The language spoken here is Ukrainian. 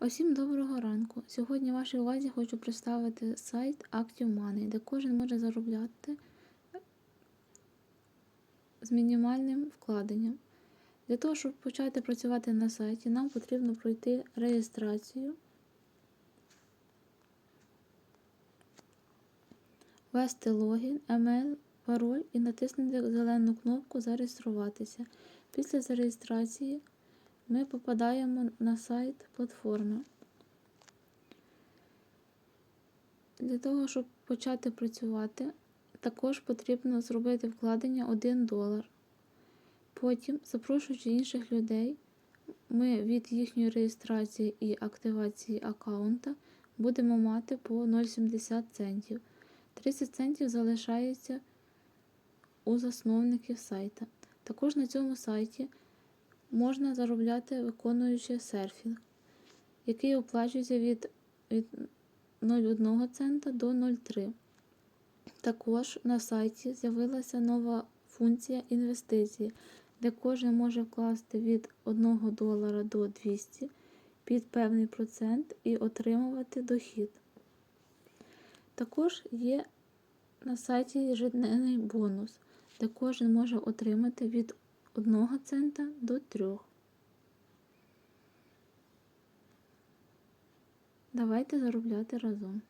Усім доброго ранку! Сьогодні вашій увазі хочу представити сайт Active де кожен може заробляти з мінімальним вкладенням. Для того, щоб почати працювати на сайті, нам потрібно пройти реєстрацію, ввести логін, емейл, пароль і натиснути зелену кнопку Зареєструватися. Після зареєстрації ми попадаємо на сайт платформи. Для того, щоб почати працювати, також потрібно зробити вкладення 1 долар. Потім, запрошуючи інших людей, ми від їхньої реєстрації і активації аккаунта будемо мати по 0,70 центів. 30 центів залишається у засновників сайта. Також на цьому сайті можна заробляти виконуючи серфінг, який оплачується від, від 0,1 цента до 0,3. Також на сайті з'явилася нова функція інвестиції, де кожен може вкласти від 1 долара до 200 під певний процент і отримувати дохід. Також є на сайті ежедневний бонус, де кожен може отримати від 1 цента до 3. Давайте заробляти разом.